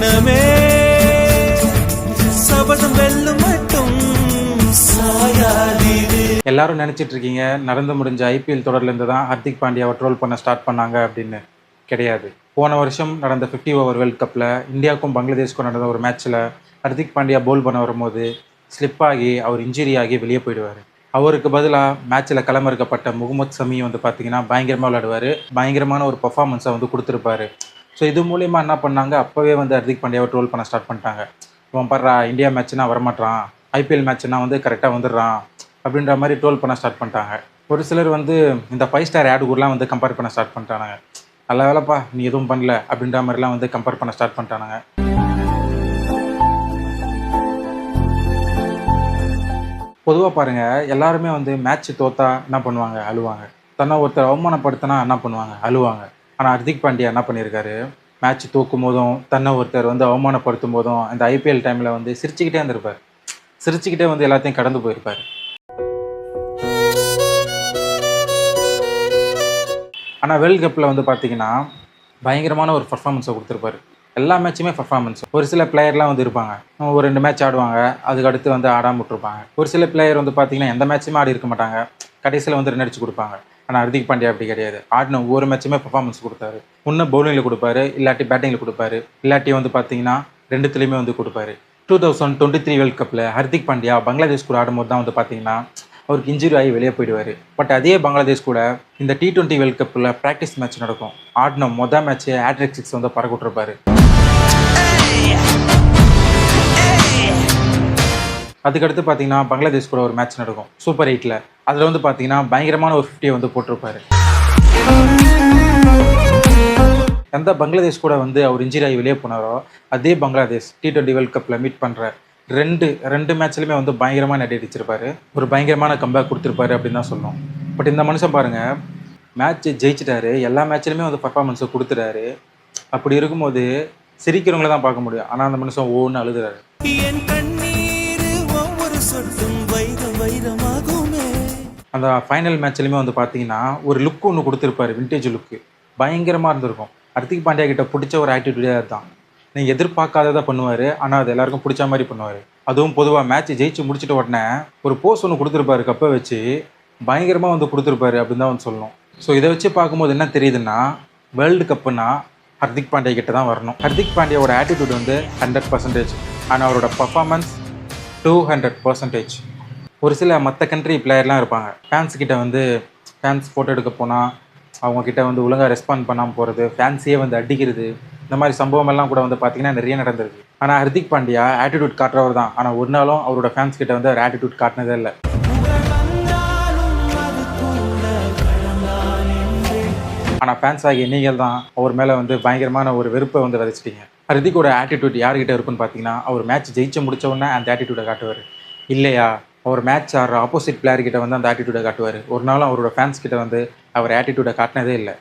மனமே சபதம் வெல்லும் மட்டும் எல்லாரும் நினைச்சிட்டு இருக்கீங்க நடந்து முடிஞ்ச ஐபிஎல் தொடர்லேருந்து தான் ஹர்திக் பாண்டியாவை ட்ரோல் பண்ண ஸ்டார்ட் பண்ணாங்க அப்படின்னு கிடையாது. போன வருஷம் நடந்த 50 ஓவர் வேர்ல்ட் கப்பில் இந்தியாவுக்கும் பங்களாதேஷ்க்கும் நடந்த ஒரு மேட்ச்சில் ஹர்திக் பாண்டியா போல் பண்ண வரும்போது ஸ்லிப் ஆகி அவர் இன்ஜுரி ஆகி வெளியே போயிடுவார். அவருக்கு பதிலாக மேட்ச்சில் களமிறக்கப்பட்ட முகமது சமி வந்து பார்த்தீங்கன்னா பயங்கரமாக விளையாடுவார். பயங்கரமான ஒரு பர்ஃபார்மன்ஸை வந்து கொடுத்துருப்பாரு. ஸோ இது மூலிமா என்ன பண்ணாங்க? அப்போவே வந்து ஹர்திக் பாண்டியாவை ட்ரோல் பண்ண ஸ்டார்ட் பண்ணிட்டாங்க. இவன் பாடுறா இந்தியா மேட்ச்னா வரமாட்டான் ஐபிஎல் மேட்ச்னா வந்து கரெக்டாக வந்துடுறான். அப்படின்ற மாதிரி ட்ரோல் பண்ண ஸ்டார்ட் பண்ணிட்டாங்க. ஒரு சிலர் வந்து இந்த ஃபைவ் ஸ்டார் ஆடு கூடலாம் வந்து கம்பேர் பண்ண ஸ்டார்ட் பண்ணிட்டானுங்க. நல்ல வேலைப்பா நீ எதுவும் பண்ணல அப்படின்ற மாதிரிலாம் வந்து கம்பேர் பண்ண ஸ்டார்ட் பண்ணிட்டானுங்க. பொதுவாக பாருங்கள் எல்லாருமே வந்து மேட்ச் தோத்தா என்ன பண்ணுவாங்க? அழுவாங்க. தன்னை ஒருத்தர் அவமானப்படுத்தினா என்ன பண்ணுவாங்க? அழுவாங்க. ஆனால் ஹர்திக் பாண்டியா என்ன பண்ணியிருக்காரு மேட்ச் தூக்கும் போதும் தன்னை ஒருத்தர் வந்து அவமானப்படுத்தும் போதும் அந்த ஐபிஎல் டைமில் வந்து சிரிச்சுக்கிட்டே இருந்திருப்பார். சிரிச்சுக்கிட்டே வந்து எல்லாத்தையும் கடந்து போயிருப்பார். ஆனால் வேர்ல்டு கப்பில் வந்து பார்த்தீங்கன்னா பயங்கரமான ஒரு பர்ஃபார்மன்ஸை கொடுத்துருப்பாரு. எல்லா மேட்சுமே பர்ஃபார்மன்ஸ் ஒரு சில பிளேயர்லாம் வந்து இருப்பாங்க. ஒரு ரெண்டு மேட்ச் ஆடுவாங்க. அதுக்கு அடுத்து வந்து ஆடாமல் விட்டுருப்பாங்க. ஒரு சில பிளேயர் வந்து பார்த்தீங்கன்னா எந்த மேட்சுமே ஆடி இருக்க மாட்டாங்க. கடைசியில் வந்து ரெண்டு அடிச்சு கொடுப்பாங்க. ஆனால் ஹர்திக் பாண்டியா அப்படி கிடையாது. ஆடின ஒவ்வொரு மேட்சுமே பர்ஃபார்மன்ஸ் கொடுத்தாரு. முன்ன பவுலிங்கில் கொடுப்பாரு இல்லாட்டி பேட்டிங்கில் கொடுப்பாரு. இல்லாட்டி வந்து பார்த்தீங்கன்னா ரெண்டுத்துலேயுமே வந்து கொடுப்பாரு. Two thousand twenty three world கப்பில் ஹர்திக் பாண்டியா பங்களாதேஷ் கூட ஆடும்போது தான் வந்து பார்த்தீங்கன்னா அவருக்கு இன்ஜுரி ஆகி வெளியே போயிடுவார். பட் அதே பங்களாதேஷ் கூட இந்த டி டுவெண்ட்டி வேர்ல்ட் கப்பில் ப்ராக்டிஸ் மேட்ச் நடக்கும். ஆடின மொதல் மேட்ச்சு ஹேட்ரிக் சிக்ஸ் வந்து பறக்க அதுக்கடுத்து பார்த்தீங்கன்னா பங்களாதேஷ் கூட ஒரு மேட்ச் நடக்கும். சூப்பர் எயிட்டில் அதில் வந்து பார்த்தீங்கன்னா பயங்கரமான ஒரு ஃபிஃப்டியை வந்து போட்டிருப்பாரு. எந்த பங்களாதேஷ் கூட வந்து அவர் இன்ஜுரி ஆகி வெளியே போனாரோ அதே பங்களாதேஷ் டி டுவெண்ட்டி வேர்ல்ட் கப்பில் மீட் பண்ணுற ரெண்டு ரெண்டு மேட்ச்லையுமே வந்து பயங்கரமாக நடி அடிச்சிருப்பாரு ஒரு பயங்கரமான கம்பேக் கொடுத்துருப்பாரு அப்படின்னு தான் சொல்லணும். பட் இந்த மனுஷன் பாருங்கள் மேட்ச் ஜெயிச்சிட்டாரு எல்லா மேட்ச்லையுமே வந்து பர்ஃபார்மன்ஸை கொடுத்துட்டாரு. அப்படி இருக்கும்போது சிரிக்கிறவங்கள தான் பார்க்க முடியும். ஆனால் அந்த மனுஷன் ஓன்னு அழுதுறாரு. சொட்டும் வைர வைரமாகுமே. அந்த ஃபைனல் மேட்ச்லையுமே வந்து பார்த்தீங்கன்னா ஒரு லுக் ஒன்று கொடுத்துருப்பாரு விண்டேஜ் லுக்கு பயங்கரமாக இருந்திருக்கும். ஹர்திக் பாண்டியா கிட்ட பிடிச்ச ஒரு ஆட்டிடியூடாக அதுதான். நீங்கள் எதிர்பார்க்காததை பண்ணுவார் ஆனால் அது எல்லாருக்கும் பிடிச்ச மாதிரி பண்ணுவார். அதுவும் பொதுவாக மேட்ச் ஜெயிச்சு முடிச்சிட்ட உடனே ஒரு போஸ் ஒன்று கொடுத்துருப்பாரு கப்பை வச்சு. பயங்கரமாக வந்து கொடுத்துருப்பாரு அப்படின்னு தான் வந்து சொல்லணும். ஸோ இதை வச்சு பார்க்கும்போது என்ன தெரியுதுன்னா வேர்ல்டு கப்புனா ஹர்திக் பாண்டியா கிட்ட தான் வரணும். ஹர்திக் பாண்டியாவோட ஆட்டிடியூட் வந்து ஹண்ட்ரட் பர்சன்டேஜ் ஆனால் அவரோட பர்ஃபார்மன்ஸ் டூ ஹண்ட்ரட் பர்சன்டேஜ் ஒரு சில மற்ற கண்ட்ரி பிளேயர்லாம் இருப்பாங்க. ஃபேன்ஸ் கிட்ட வந்து ஃபேன்ஸ் ஃபோட்டோ எடுக்க போனால் அவங்கக்கிட்ட வந்து ஒழுங்காக ரெஸ்பாண்ட் பண்ணாமல் போகிறது ஃபேன்ஸையே வந்து அடிக்கிறது இந்த மாதிரி சம்பவம் எல்லாம் கூட வந்து பார்த்திங்கன்னா நிறைய நடந்திருக்கு. ஆனால் ஹர்திக் பாண்டியா ஆட்டிடியூட் காட்டுறவர் தான். ஆனால் ஒரு நாளும் அவரோட ஃபேன்ஸ் கிட்ட வந்து அவர் ஆட்டிடியூட் காட்டினதே இல்லை. ஆனால் ஃபேன்ஸ் ஆகிய நீங்கள் தான் அவர் மேலே வந்து பயங்கரமான ஒரு வெறுப்பை வந்து விதைச்சிட்டீங்க. ஹர்திக்கோட ஆட்டிடியூட் யார்கிட்ட இருக்குன்னு பார்த்தீங்கன்னா அவர் மேட்ச் ஜெயிச்சு முடிச்ச உடனே அந்த ஆட்டிடியூடை காட்டுவார். இல்லையா அவர் மேட்ச் ஆடுற ஆப்போசிட் பிளேயர்கிட்ட வந்து அந்த ஆட்டிடியூடை காட்டுவார். ஒரு நாளும் அவரோட ஃபேன்ஸ் கிட்ட வந்து அவர் ஆட்டிடியூடை காட்டினதே இல்லை.